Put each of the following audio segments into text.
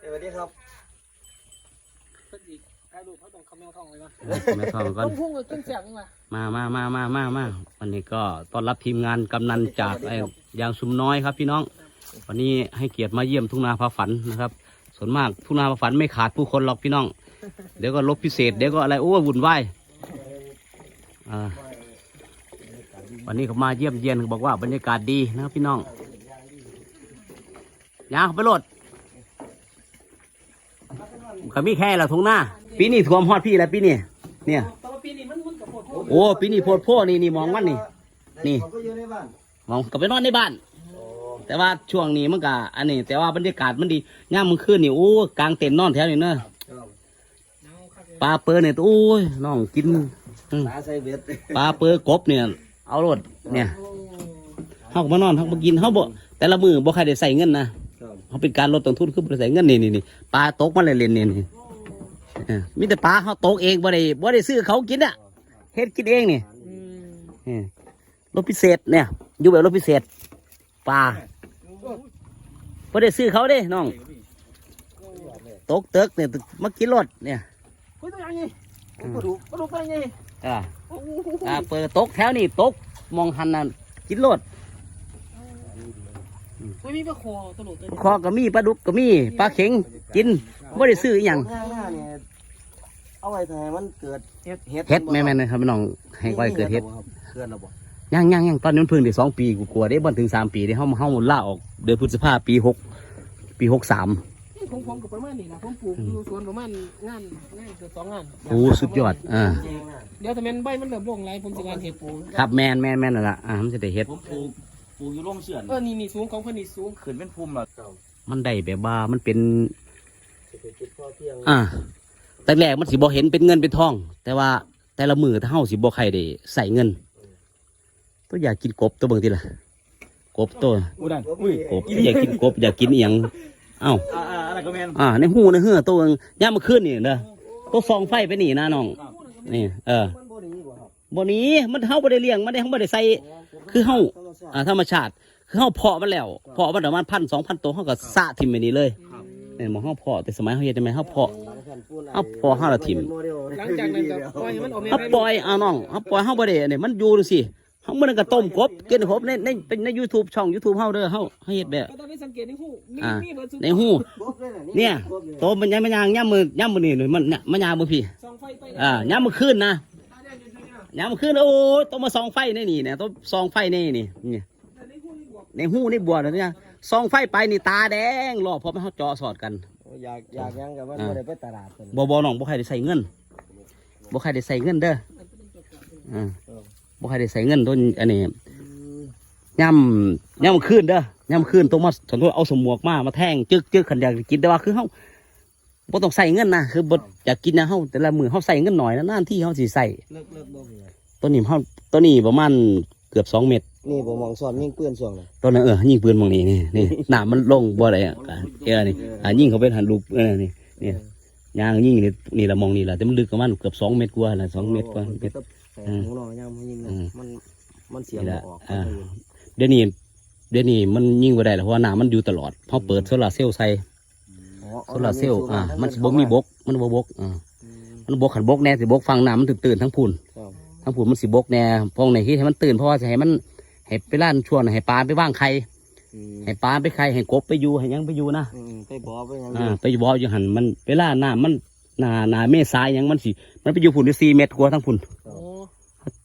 สวัสดีครับเพิ่นอีกถ่ายรูปเขาต้องคำแมวทองเลยนะแม่ทองก่อน ต้มพุ่งกับต้นแสบนี่มามามามามามามาวันนี้ก็ต้อนรับทีมงานกำนันจากไอ้ยางชุมน้อยครับพี่น้อง วันนี้ให้เกียรติมาเยี่ยมทุ่งนาพาฝันนะครับ ส่วนมากทุ่งนาพาฝันไม่ขาดผู้คนหรอกพี่น้อง เดี๋ยวก็ลบพิเศษ เดี๋ยวก็อะไรโอ้ยวุ่นวายอ่าวันนี้เขามาเยี่ยมเยียนเขาบอกว่าบรรยากาศดีนะครับพี่น้องยางไปโหลด ก็มีแค่ละทุ่งนาปีนี้ท่วมฮอดพี่แล้วปีนี้เนี่ยแต่ว่าปีนี้มันมันกับโพดโพดโอ้ปีนี้โพดโพนี่นี่มองมันนี่ นี่ผมก็อยู่ในบ้านมองกลับไปนอนในบ้าน แต่ว่าช่วงนี้มันก็อันนี้ แต่ว่าบรรยากาศมันดีย่ามมึงขึ้นนี่โอ้กลางเต็นท์นอนแถวนี้เนอะครับเอาครับปลาเปิดเนี่ยโอ้ยน้องกินอืมตาใส่เบ็ดปลาเปิดกบเนี่ย เอารถเนี่ยเฮาก็มานอนเฮาก็มากินเฮาบ่แต่ละมือบ่ใครได้ใส่เงินนะครับ เขาเป็นการลดต้นทุนคือบ่ได้ใส่เงินนี่นี่นี่ปลาตกมาเล่นๆนี่นี่เออมีแต่ปลาเฮาตกเองบ่ได้บ่ได้ซื้อเขากินอะเฮ็ดกินเองนี่อืมเออรถพิเศษเนี่ย อยู่แบบรถพิเศษปลาบ่ได้ซื้อเขาเด้น้องตกเตึกเนี่ยมากินรถเนี่ยเฮ้ยตัวใหญ่ไงกระดูกกระดูกไปไงอ่าโอ้โหอ่าเปิดตกแถวนี่ตกมองหันนั่นกินรถ ไม่มีปลาคอตลกตัวนี้คอก็มีปลาดุกก็มีปลาเข็งกินบ่ได้ซื้ออหย่างหน้าหน้าเนี่ยเอาไว้ทำให้มันเกิดเห็ดเฮ็ดแม่นๆนะครับพี่น้องให้ก้อยเกิดเฮ็ดครับเกิดแล้วบ่ย่างย่างย่างตอนนี้มันเพิ่งได้สองปีกูกลัวได้บ่ถึงสามปีได้เฮาเฮาล่าออก เดือนพฤษภาปีหกปีหกสามผมผมกับประมาณนี้นะผมปลูกอยู่สวนประมาณงานงานเกือบสองงานโอ้สุดยอดอ่าเดี๋ยวแต่แม่นใบมันเริ่มลงไรผมจะงานเห็ดปูครับแม่นแม่นแม่นนั่นล่ะอ่ามันจะได้เฮ็ดผมปลูกป ลูกอยู่ร่มเสื่อนเออนี่นี่สูงของเพิ่นนี่สูงขึ้นเป็นภูมิแล้วมันได้แบบว่ามันเป็นเศรษฐกิจพอเพียงอ่าแต่แรกมันสิบ่เห็นเป็นเงินเป็นทอง แต่ว่าแต่ละมือถ้าเฮาสิบ่ใครได้ใส่เงิน ตัวอยากกินกบตัวเบิ่งทีละกบตัวอุ้ยนั่นอุ้ยกบอยากกินกบอยากกินเอียงเอ้าอ่าอ่าอะไรก็แม่นอ่าในหูในเหือตัวเบิ่งย่ามมาขึ้นนี่เด้อตัวฟองไฟไปนี่นะน้องนี่ เออมันบ่ดีบ่ครับบ่นี้มันเฮาบ่ได้เลี้ยงมันได้เฮาบ่ได้ใส่คือเฮาธรรม ชาติอ่าธรรมชาติคือเฮาเพาะมันแล้วเพาะมันประมาณพันสองพันตัวเฮาก็สะทิ่มไปนี่เลยเนี่ยหมองเฮาเพาะแต่สมัยเฮาเฮ็ดได้ไหมเฮาเพาะ เอาพอห้าละทิ่ม หลังจากนั้นก็ปล่อยให้มันออกแม่เฮาปล่อยเอาน้องเฮาปล่อยเฮาบ่ได้อันนี้มันอยู่จังซี่เฮาบ่ได้ก็ต้มกบกินกบในในเป็นใน YouTube ช่อง YouTube เฮาเด้อเฮาเฮาเฮ็ดแบบ ก็ต้องไปสังเกตในหูมีอ่า มีเบิดสุดในหูเนี่ยโตมันยังมันยางย่ำมือย่ำมือนี่มันเนี่ยมันยางมือพี่ ส่องไฟไปอ่าย่ำมือขึ้นนะ ย่ำมือขึ้นโอ้ยต้องมาส่องไฟในนี่เนี่ยต้องส่องไฟในนี่นี่ในหูในบัวเนี่ยส่องไฟไปนี่ตาแดงรอบเพราะมันเขาเจาะสอดกันอยากอยากยังกับว่าอ่าบ่ได้ไปตลาดเพิ่นบอบอน้องบ่ใครได้ใส่เงินบ่ใครได้ใส่เงินเด้ออ่าบ่ใครได้ใส่เงินต้นอันนี้ย่ำย่ำขึ้นเด้อย่ำขึ้นต้องมาสมมติเอาสมวกมามาแทงจึกจึกขันอยากกินแต่ว่าคือเฮา บ่ต้องใส่เงินนะคือบ่อยากกินนะเฮาแต่ละมือเฮาใส่เงินหน่อยนะนานที่เฮาสิใส่เลิกเลิกบ่มีตัวนี้เฮาตัวนี้ประมาณเกือบสองเมตร นี่บ่มองสอนยิงปืนส่วงน่ะตัวนั้นเออยิงปืนมองนี่นี่นี่หน้ามันลงบ่ได้อะเออนี่อ่ายิงเขาไปหันลูกเออนี่นี่ยางยิงนี่นี่ละมองนี่ละแต่มันลึกประมาณเกือบสองเมตรกว่าละสองเมตรกว่าเมตรแต่หูน้อยยามยิงน่ะอืมมันมันเสียงนี่บ่ละออกอ่าเดี๋ยวนี้เดี๋ยวนี้มันยิงบ่ได้แล้วเพราะว่าน้ำมันอยู่ตลอดพอเปิดโซลาร์เซลล์ใส่อ๋อ โซลาร์เซลล์อ่ามันสิบ่มีบก มันบ่บกอ่ามันบกขันบกแน่สิบกฟังน้ำมันตื่นๆทั้งพูนครับทั้งพูนมันสิบกแน่พองในที่ให้มันตื่นเพราะว่าจะให้มันให้ไปล้านชวนให้ปลาไปว่างไข่อืมให้ปลาไปไข่ให้กบไปอยู่ให้หยังไปอยู่นะอืมไปบ่อไปหยังอ่าไปบ่อยู่หันมันเวลาน้ำมันหนาหนาเมษายหยังมันสิมันไปอยู่ฝุ่นอยู่สี่เมตรกว่าทั้งฝุ่นโอ้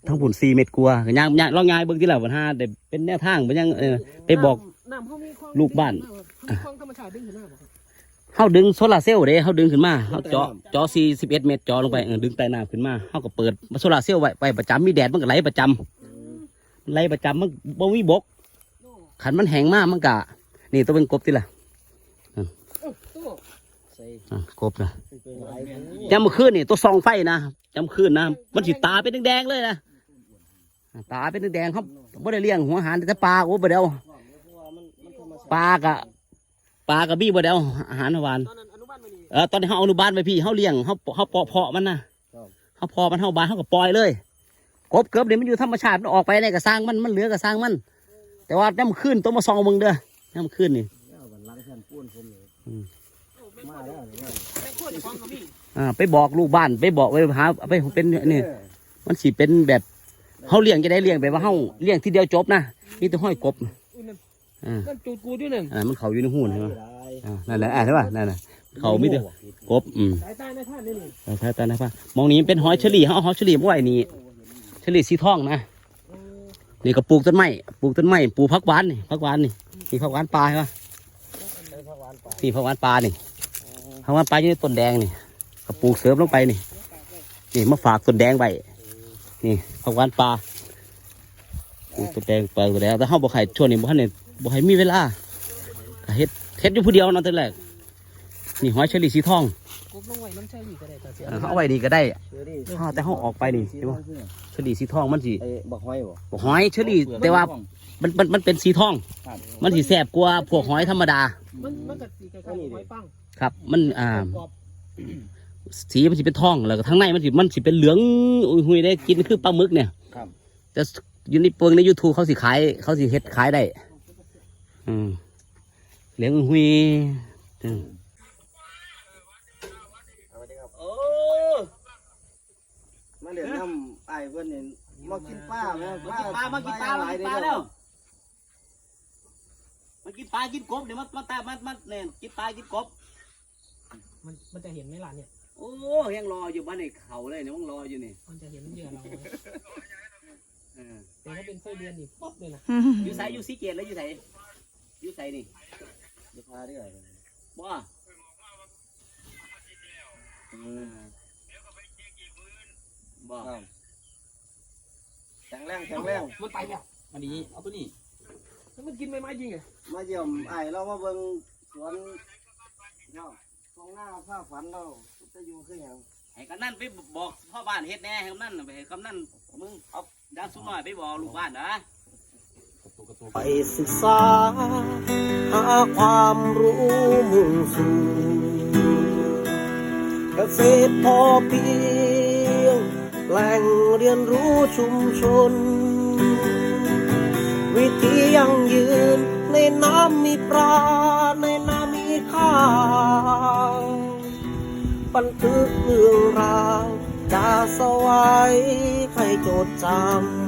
ทั้งฝุ่นสี่เมตรกว่าก็ย่างย่างลองย่างเบิ่งที่แล้ววันห้าได้เป็นแนวทางไปยังเออไปบอกน้ำเขามีความลูกบ้าน เขามีความธรรมชาติดึงขึ้นมาบ่ครับเฮาดึงโซลาร์เซลล์เด้เฮาดึงขึ้นมาเฮาเจาะเจาะสี่สิบเอ็ดเมตรเจาะลงไปเออดึงใต้น้ำขึ้นมาเฮาก็เปิดโซลาร์เซลล์ไว้ไปประจำมีแดดมันก็ไหลประจำไหลประจำมันบ่มีบกขันมันแห้งมากมันกะ นี่ต้องเป็นกบที่ละโอ้ตัวใส่อะกบนะเป็นหลายหูยามมื้อคืนนี่ตัวส่องไฟนะยามมื้อคืนนะมันสิตาเป็นแดงๆเลยนะตาเป็นแดงๆเขาบ่ได้เลี้ยงหัวอาหารแต่ปลาโอ้บ่ได้เอาเพราะว่ามันมันธรรมชาติปลากะ ปลากะบี้บ่ได้เอาอาหารหวานตอนนั้นอนุบาลมานี่เออตอนนี้เขาเอาอนุบาลไปพี่เขาเลี้ยงเขาเขาเพาะเพาะมันนะเขาเพาะมันเขาบานเขาก็ปล่อยเลยกบเกือบเดี๋ยวมันอยู่ธรรมชาติมันออกไปในกระสร้างมันมันเหลือกระสร้างมัน แต่ว่าน้ำขึ้นตัวมาซองมึงเด้อน้ำขึ้นนี่เอาบันลังแทนปูนผมนี่โอ้มาแล้วนี่แม่โคตรของก็มีอ่าไปบอกลูกบ้านไปบอกไว้หาไปเป็นนี่มันสิเป็นแบบเฮาเลี้ยงจะได้เลี้ยงแบบว่าเฮาเลี้ยงทีเดียวจบนะมีแต่ห้อยกบ อุ้ยนั่นอ่านั่นจูดกูด้วยนั่นอ่า มันเขาอยู่ในหูนใช่ไหมได้อ่านั่นแหละอ่าใช่ป่ะนั่นน่ะเขามีแต่กบอืมสายใต้ในท่านนี่นี่ใช่ใช่ตานะป่ะมองนี้เป็นหอยเฉลี่เขาเอาหอยเฉลี่มาไว้นี่เฉลี่สีทองนะเออนี่ก็ปลูกต้นไม้ปลูกต้นไม้ปลูกผักหวานนี่ผักหวานนี่นี่ผักหวานปลาใช่ป่ะได้ผักหวานป่านี่ผักหวานปลานี่ผักหวานปลาอยู่ในต้นแดงนี่ก็ปลูกเสริมลงไปนี่นี่มาฝากต้นแดงไว้นี่ผักหวานปลาปลูกต้นแดงปลาต้นแดงแต่เฮาบ่ให้ช่วงนี้บ่ให้เนี่ย บ่ให้มีเวลาก็เฮ็ดเฮ็ดอยู่ผู้เดียวนั่นแต่แรกนี่หอยเฉลี่สีทองกูลงไว้น้ำใช่หรือก็ได้แต่เสียเออเขาเอาไว้นี่ก็ได้เชอรี่อ้าวแต่เขาออกไปนี่เห็นบ่เฉลี่สีทองมันสิไอ้บักหอยบ่บ่หอยเฉลี่แต่ว่ามันมันมันเป็นสีทองครับมันสีแสบกว่าพวกหอยธรรมดา มันมันก็สีคล้ายๆหอยปังครับ มันอ่ากรอบสีมันสิเป็นทองแล้วก็ข้างในมันสิมันสิเป็นเหลืองอุ้ยหุยได้กินคือปลาหมึกเนี่ยครับแต่อยู่ในเปิงในยูทูบเขาสิขายเขาสิเฮ็ดขายได้ อืมเหลืองหุยอืมเอาไปดิครับโอ้มาเล่นน้ำไอ้เพิ่นนี่มากินปลาแม่มากินปลามากินปลามากินปลาแล้วมากินปลากินกบเดี๋ยวมามาตามามาเนี่ยกินปลากินกบ มันมันจะเห็นไหมล่ะเนี่ยโอ้ยังรออยู่บ้านในเขาเลยเนี่ยมันรออยู่นี่มันจะเห็นเหยื่อเราเออแต่ถ้าเป็นไส้เดือนนี่ป๊อปเลยนะอยู่ไสอยู่สีเกตแล้วอยู่ไส อยู่ไสนี่จะพาได้ไงบ่เออบ่ครับแข็งแรงแข็งแรงมันไปแล้วอันนี้เอาตัวนี้แล้วมันกินใบไม้จริงไงมาเยี่ยมไอ้เรามาเบิ่งสวนเนาะตรงหน้าผ้าฝันเราจะอยู่คือหยังให้กำนันไปบอกพ่อบ้านเฮ็ดแน่ให้กำนันไปให้กำนันมึงเอาดาวสุดหน่อยไปบอกลูกบ้านนะ ไปศึกษา หาความรู้มุ่งสู่เกษตรพอเพียง แหล่งเรียนรู้ชุมชน วิธียั่งยืนในน้ำมีปลาในน้ำมีข้าวบันทึกเรื่องราวจะสวายใครจดจำ